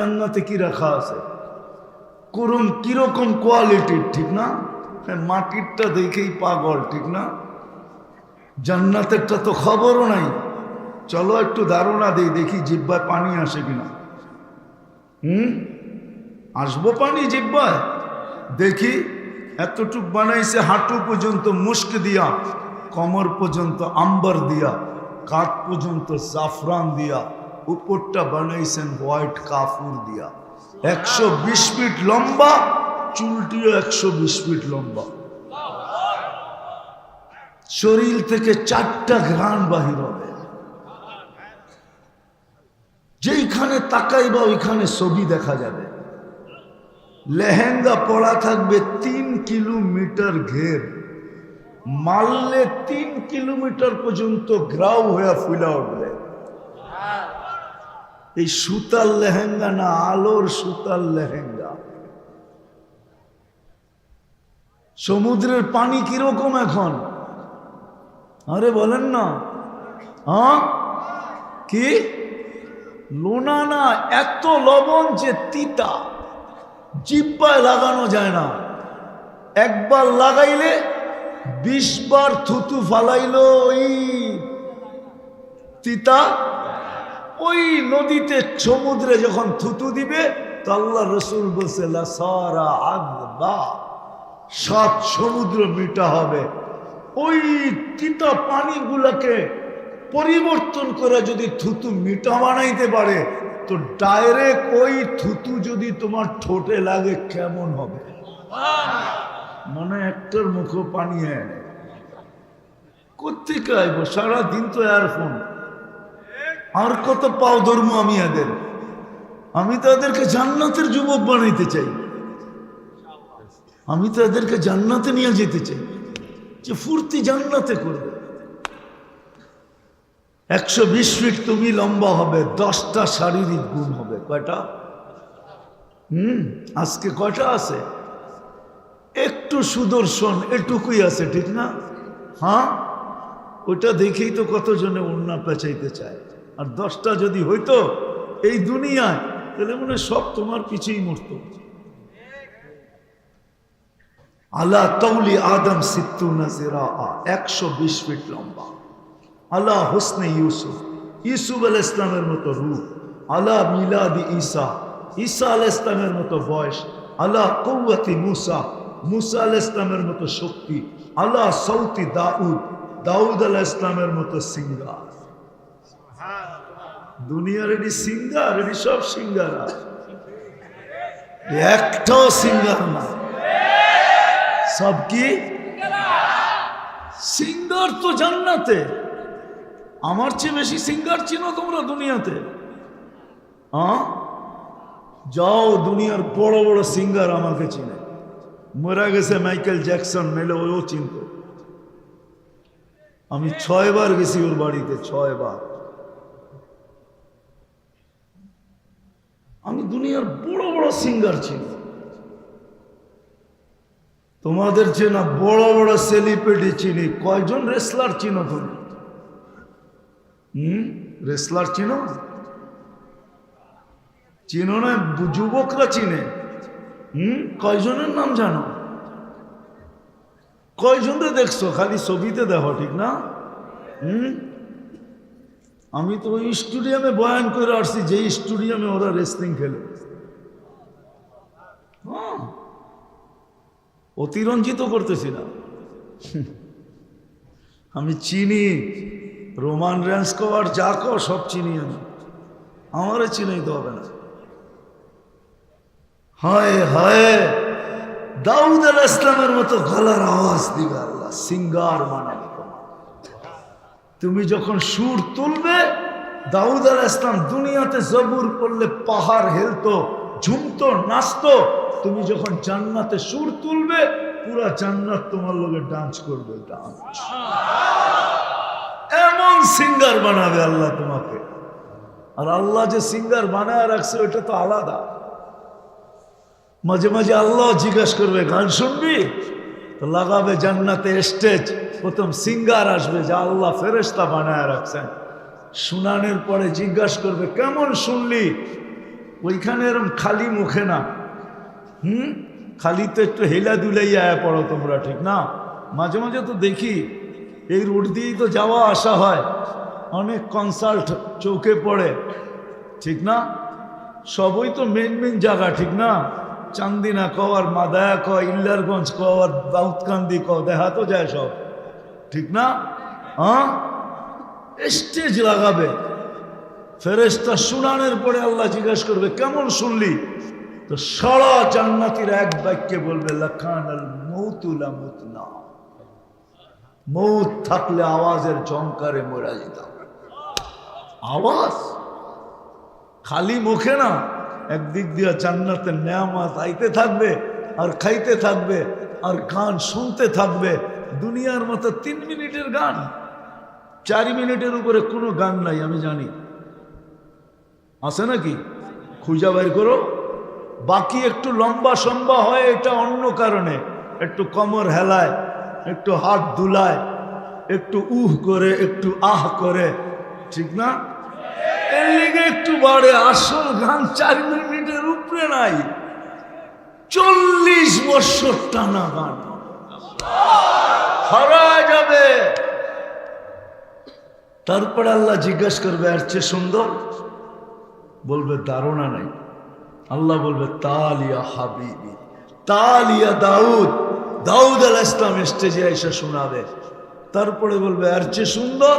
জান্নাতে কি রাখা আছে? করুন কীরকম কোয়ালিটির ঠিক না? হ্যাঁ, মাটিরটা দেখেই পাগল ঠিক না? জান্নাতেরটা তো খবরও নাই। চলো একটু ধারণা দিই দেখি জিব্বায় পানি আসে কিনা। হুম? আসব পানি জিব্বায় দেখি এতটুক বানাইছে হাঁটু পর্যন্ত মুস্ক দিয়া কমর পর্যন্ত আম্বার দিয়া কাঠ পর্যন্ত জাফরান দিয়া। উপরটা বানাইছেন হোয়াইট কাফুর দিয়া। একশো বিশ ফিট লম্বা, চুলটিও একশো বিশ ফিট লম্বা। শরীর থেকে চারটা ঘ্রাণ বাহির হবে। যেইখানে তাকাইবা ওইখানে ছবি দেখা যাবে। লেহেঙ্গা পরা থাকবে তিন কিলোমিটার ঘের। মারলে তিন কিলোমিটার পর্যন্ত গ্রাউ হয়ে ফুলা উঠবে। এই সুতার লেহেঙ্গা না, আলোর সুতার লেহেঙ্গা? সমুদ্রের পানি কীরকম এখন? আরে বলেন না। হ্যাঁ? কি? লোনা না, এত লবণ যে তিতা। জিব্বায় লাগানো যায় না। একবার লাগাইলে বিশ বার থুতু ফালাইল ওই তিতা। ওই নদীতে সমুদ্রে যখন থুতু দিবে, তো আল্লাহ রসুল বলছে সাত সমুদ্র মিটা হবে। ওই তিতা পানিগুলোকে পরিবর্তন করে যদি থুতু মিঠা বানাইতে পারে, তো ডাইরেক্ট ওই থুতু যদি তোমার ঠোঁটে লাগে, কেমন হবে? মনে একটার মুখো পানি কোথেকে আইব? সারাদিন তো এয়ারফোন। আর কত পাও ধর্ম আমি এদের? আমি তো এদেরকে জান্নাতের যুবক বানাইতে চাই। আমি তো এদেরকে জান্নাতে নিয়ে যেতে চাই। যে ফুর্তি জান্নাতে করবে। একশো বিশ ফিট তুমি লম্বা হবে, দশটা শারীরিক গুণ হবে। কয়টা? হুম, আজকে কয়টা আছে? একটু সুদর্শন এটুকুই আছে, ঠিক না? হ্যাঁ? ওটা দেখেই তো কতজনে উন্না পেঁচাইতে চায়। আর দশটা যদি হইতো এই দুনিয়ায়, তাহলে মনে সব তোমার পিছিয়েই মরত। আল্লাহ তৌলি আদম সিত্তু নাজিরা একশো বিশ ফিট লম্বা। আল্লাহ হোসনে ইউসুফ ইউসুফ আল ইসলামের মতো রূপ। আল্লাহ মিলাদি ঈসা ঈসা আল ইসলামের মতো বয়স। আল্লাহ কৌয়াতি মুসা মুসা আল ইসলামের মতো শক্তি। আল্লাহ সৌতি দাউদ দাউদ আল ইসলামের মতো সিঙ্গার। দুনিয়ার এটি সিঙ্গার, এটি সব সিঙ্গার। একটাও সিঙ্গার না। সব কি? সিঙ্গার তো জান্নাতে। আমার চেয়ে বেশি সিঙ্গার চিনো তোমরা দুনিয়াতে? যাও, দুনিয়ার বড় বড় সিঙ্গার আমাকে চিনে। মরা গেছে মাইকেল জ্যাকসন, মেলে ওও চিনত। আমি ছয়বার গেছি ওর বাড়িতে, ছয়বার। আমি দুনিয়ার বড় বড় সিঙ্গার চিনি তোমাদের চেনা বড় বড় সেলিব্রিটি চিনি, কয়জন রেসলার চিনো তুমি? হুম? রেসলার চিনো? চিনো না, যুবকরা চিনে। হুম? কয়জনের নাম জানো? কয়জনরে দেখছ? খালি ছবিতে দেখো, ঠিক না? হুম? আমি তো ওই স্টুডিয়ামে বয়ান করে আসছি যে স্টুডিয়ামে ওরা রেসলিং খেলে। হ্যাঁ। অতিরঞ্জিত করতেছি না। আমি চিনি। রোমান র্যান্স কভার যা কর সব চিনি আমি। আমারে চিনাইতে হবে না। হায় হায়। দাউদ আল ইসলামের মতো গলার আওয়াজ দিবে আল্লাহ, সিঙ্গার তোমার। তুমি যখন সুর তুলবে, দাউদ আল ইসলাম দুনিয়াতে জবুর করলে, পাহাড় হেলতো, ঝুমতো, নাচতো, তুমি যখন জান্নাতে সুর তুলবে, পুরা জান্নাত তোমার লোকে ডান্স করবে ডান্স এমন সিঙ্গার বানাবে আল্লাহ তোমাকে। আর আল্লাহ যে সিঙ্গার বানায় রাখছে, ওইটা তো আলাদা। মাঝে মাঝে আল্লাহ জিজ্ঞাসা করবে, গান শুনবি? লাগাবে জান্নাতে স্টেজ। প্রথম সিঙ্গার আসবে যে আল্লাহ ফেরেস্তা বানায় রাখছেন। শুনানোর পরে জিজ্ঞাসা করবে, কেমন শুনলি? ওইখানে এরম খালি মুখে না। হুম? খালি তো একটু হেলা দুলাই আয়া পড়ো তোমরা, ঠিক না? মাঝে মাঝে তো দেখি এই রোড দিয়েই তো যাওয়া আসা হয়। অনেক কনসাল্ট চৌকে পড়ে, ঠিক না? সবই তো মেন মেন জায়গা, ঠিক না? চান্দিনা ক আর মাদায়া ক ইল্লারগঞ্জ ক আর দাউদকান্দি ক দেখা তো যায় সব। ঠিক না? হ্যাঁ? স্টেজ লাগাবে। ফেরেস্তা শুনানের পরে আল্লাহ জিজ্ঞাসা করবে, কেমন শুনলি? তো সারা জান্নাতির এক বাক্যে বলবে থাকলে আওয়াজের জঙ্কারে মরা যেতাম। আওয়াজ? খালি মুখে না। একদিক দিয়ে জান্নাতের নেয়ামাত আইতে থাকবে, আর খাইতে থাকবে, আর গান শুনতে থাকবে। দুনিয়ার মতো তিন মিনিটের গান, চার মিনিটের উপরে কোনো গান নাই, আমি জানি। আছে নাকি? খুঁজা বের করো। বাকি একটু লম্বা সম্বা হয়, এটা অন্য কারণে। একটু কমর হেলায়, একটু হাত দুলায়, একটু উহ করে, একটু আহ করে, ঠিক না? এর একটু বাড়ে, আসল গান চার মিনিটের উপরে নাই। চল্লিশ বছর টানা গান। হারা যাবে। তারপরে আল্লাহ জিজ্ঞাসা করবে আর চেয়ে সুন্দর? বলবে, ধারণা নাই। আল্লাহ বলবে, তালিয়া হাবিবি, তালিয়া দাউদ। দাউদ আল ইসলাম স্টেজে এসে শোনাবে। তারপরে বলবে আর চেয়ে সুন্দর?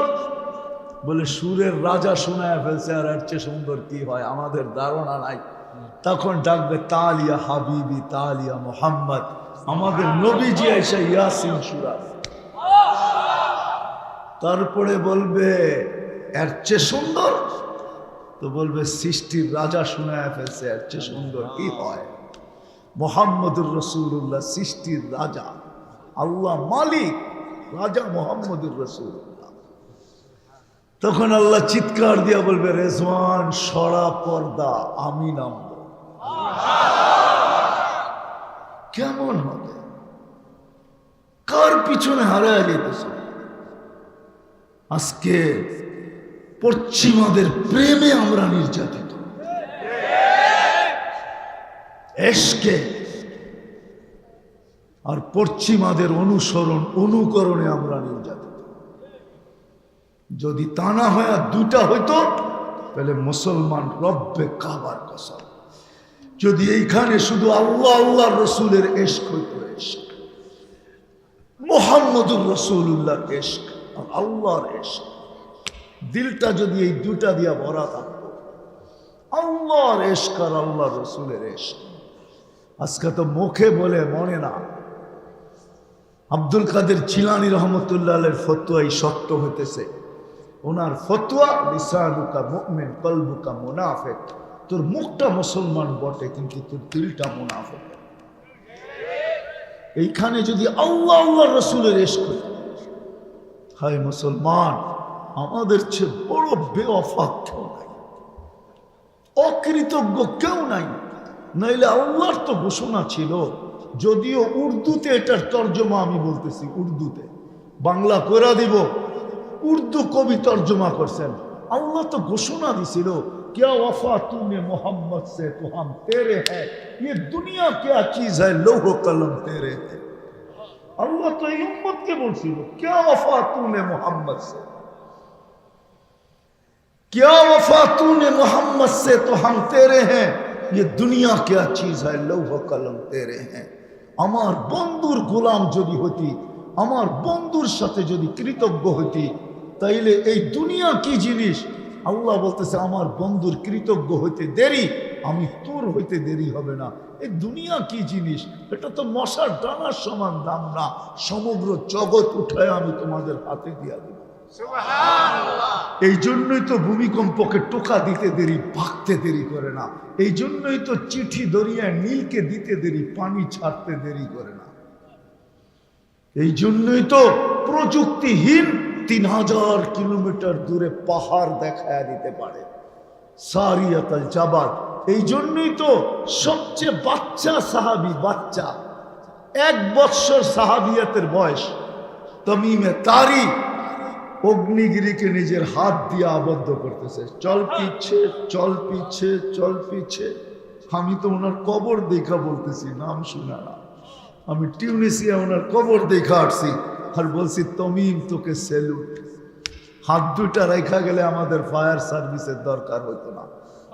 বলে, সুরের রাজা শোনায় ফেলছে, আর এর চেয়ে সুন্দর কি হয়? আমাদের ধারণা নাই। তখন ডাকবে, তালিয়া হাবিবি, তালিয়া মোহাম্মদ। আমাদের নবীজি এসে ইয়াসিন সুরা। তারপরে বলবে, এর চেয়ে সুন্দর? তো বলবে, সৃষ্টির রাজা শোনায় ফেলছে, এর চেয়ে সুন্দর কি হয়? মোহাম্মদুর রসুল্লাহ সৃষ্টির রাজা। আল্লাহ মালিক, রাজা মোহাম্মদুর রসুল্লাহ তখন আল্লাহ চিৎকার দিয়া বলবে, রেজওয়ান, সরা পর্দা, আমি নামব। কেমন হবে? কার পিছনে হারায় যেতেছে? আজকে পশ্চিমাদের প্রেমে আমরা নির্যাতিত। এসকে আর পশ্চিমাদের অনুসরণ, অনুকরণে আমরা নির্যাতিত। যদি তা না হয় আর দুটা হইতো, তাহলে মুসলমান রব্বে কাবার কসম। যদি এইখানে শুধু আল্লাহ আল্লাহ রসুলের এশক হইতো, এশক। মোহাম্মদুর রসুল্লাহর এশক, আর আল্লাহর এশক। দিলটা যদি এই দুটা দিয়া ভরা থাকতো, আল্লাহর এশক আর আল্লাহ রসুলের এশক। আজকে তো মুখে বলে মনে না। আব্দুল কাদের চিলানি রহমতুল্লাহ ফতুয়াই সত্য হইতেছে। ওনার ফতুয়া, লিসানুকা মুমিন, কলবুকা মুনাফেক। তোর মুখটা মুসলমান বটে, কিন্তু তোর দিলটা মুনাফেক। এইখানে যদি আল্লাহ আল্লাহ রসুলের এস হায় মুসলমান, আমাদের চেয়ে বড় বেওয়াফা কেউ নাই। অকৃতজ্ঞ কেউ নাই। নাইলে আল্লাহর তো ঘোষণা ছিল, যদিও উর্দুতে এটার তর্জমা আমি বলতেছি, উর্দুতে। বাংলা করে দিব উর্দু কবি তর্জমা করছেন আল্লাহ তো ঘোষণা দিছিল क्या वफा तूने मोहम्मद से तो हम तेरे हैं ये दुनिया क्या चीज है लोह कलम तेरे है अल्लाह तो এই উম্মতকে বলছিল क्या वफा तूने मोहम्मद से क्या वफा तूने मोहम्मद से तो हम तेरे हैं ये दुनिया क्या चीज है लौह कलम तेरे हैं আমার বন্ধুর গোলাম যদি হতি আমার বন্ধুর সাথে যদি কৃতজ্ঞ হতি তাইলে এই দুনিয়া কি জিনিস? আল্লাহ বলতেছে আমার বন্ধুর কৃতজ্ঞ হইতে দেরি আমি তোর হইতে দেরি হবে না। এই দুনিয়া কি জিনিস? এটা তো মশার ডানার সমান দাম না। সমগ্র জগৎ উঠায় আমি তোমাদের হাতে দিয়া দেব। এই জন্যই তো ভূমিকম্পকে টোকা দিতে দেরি ভাগতে দেরি করে না। এই জন্যই তো চিঠি দরিয়ায় নীলকে দিতে দেরি পানি ছাড়তে দেরি করে না। এই জন্যই তো প্রযুক্তিহীন তিন হাজার কিলোমিটার দূরে পাহাড় দেখা দিতে পারে। সারিয়াতাল জাবাদ এই জন্যই তো সবচেয়ে বাচ্চা সাহাবি বাচ্চা। এক বৎসর সাহাবিয়াতের বয়স। তমিমে তারি অগ্নিগিরিকে নিজের হাত দিয়ে আবদ্ধ করতেছে। চল পিছে চল পিছে চল পিছে। আমি তো ওনার কবর দেখা বলতেছি, নাম শুনা না। আমি টিউনিসিয়া ওনার কবর দেখা আসছি। আর বলছি, তমিম, তোকে সেলুট হাত দুটা রেখা গেলে আমাদের ফায়ার সার্ভিসের দরকার হতো না।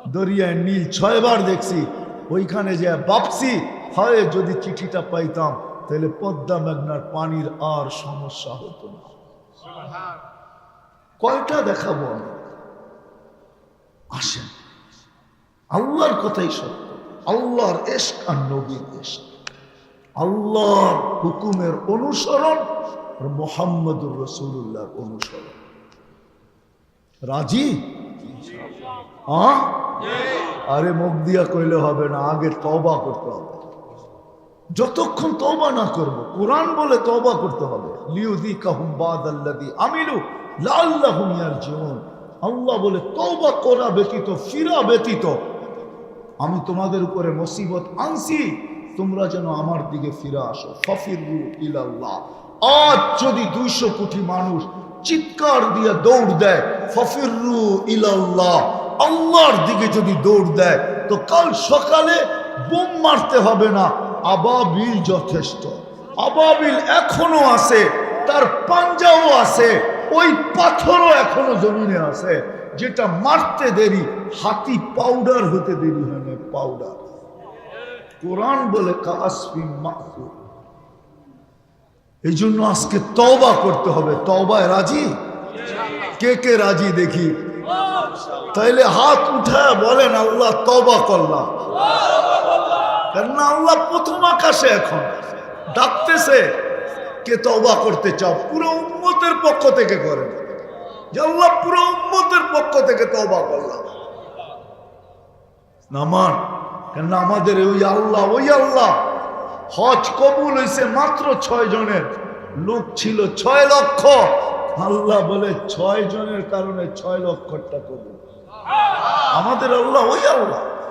দরিয়ায় নীল ছয়বার দেখছি, ওইখানে যে বাপসি হয়, যদি চিঠিটা পাইতাম, তাহলে পদ্মা মেঘনার পানির আর সমস্যা হতো না। কয়টা দেখাবো আমি? আসেন। আল্লাহর কথাই সত্য। আল্লাহর এশক আর নবীর এশক। আল্লাহর হুকুমের অনুসরণ মোহাম্মদুর রসুল্লাহর অনুসরণ। রাজি? আরে মুখ দিয়া কইলে হবে না আগে তবা করতে হবে। যতক্ষণ তবা না করব, কোরআন বলে তবা করতে হবে। লিউদি কাহুম বাদ আল্লাদি আমিলু লাল্লাহুম ইয়ারজিউন। আল্লাহ বলে, তওবা করা ব্যতীত, ফিরা ব্যতীত, আমি তোমাদের উপরে মুসিবত আনছি, তোমরা যেন আমার দিকে ফিরে আসো। ফফিরু ইলাল্লাহ। আজ যদি দুইশো কোটি মানুষ চিৎকার দিয়ে দৌড় দেয় ফফিরু ইলাল্লাহ, আল্লাহর দিকে যদি দৌড় দেয়, তো কাল সকালে বোম মারতে হবে না, আবাবিল যথেষ্ট। আবাবিল এখনও আছে, তার পাঞ্জাও আছে, ওই পাথরও এখনও জমিনে আছে, যেটা মারতে দেরি, হাতি পাউডার হতে দেরি হয় না পাউডার কোরআন বলে কাসফি মাহফু এই জন্য আজকে তওবা করতে হবে। তওবায় রাজি? কে কে রাজি দেখি? তাইলে হাত উঠায় বলেন, আল্লাহ তওবা করলাম। কেননা আল্লাহ প্রথম আকাশে এখন। ডাকতেছে, কে তওবা করতে চাও? পুরো উম্মতের পক্ষ থেকে করেন যে আল্লাহ পুরো উম্মতের পক্ষ থেকে তওবা করলাম। নামান কেন আমাদের ওই আল্লাহ ওই আল্লাহ। হজ কবুল হয়েছে মাত্র ছয় জনের। লোক ছিল ছয় লক্ষ। আল্লাহ বলে ছয় জনের কারণে ছয় লক্ষটা কবুল। আমাদের আল্লাহ ওই আল্লাহ।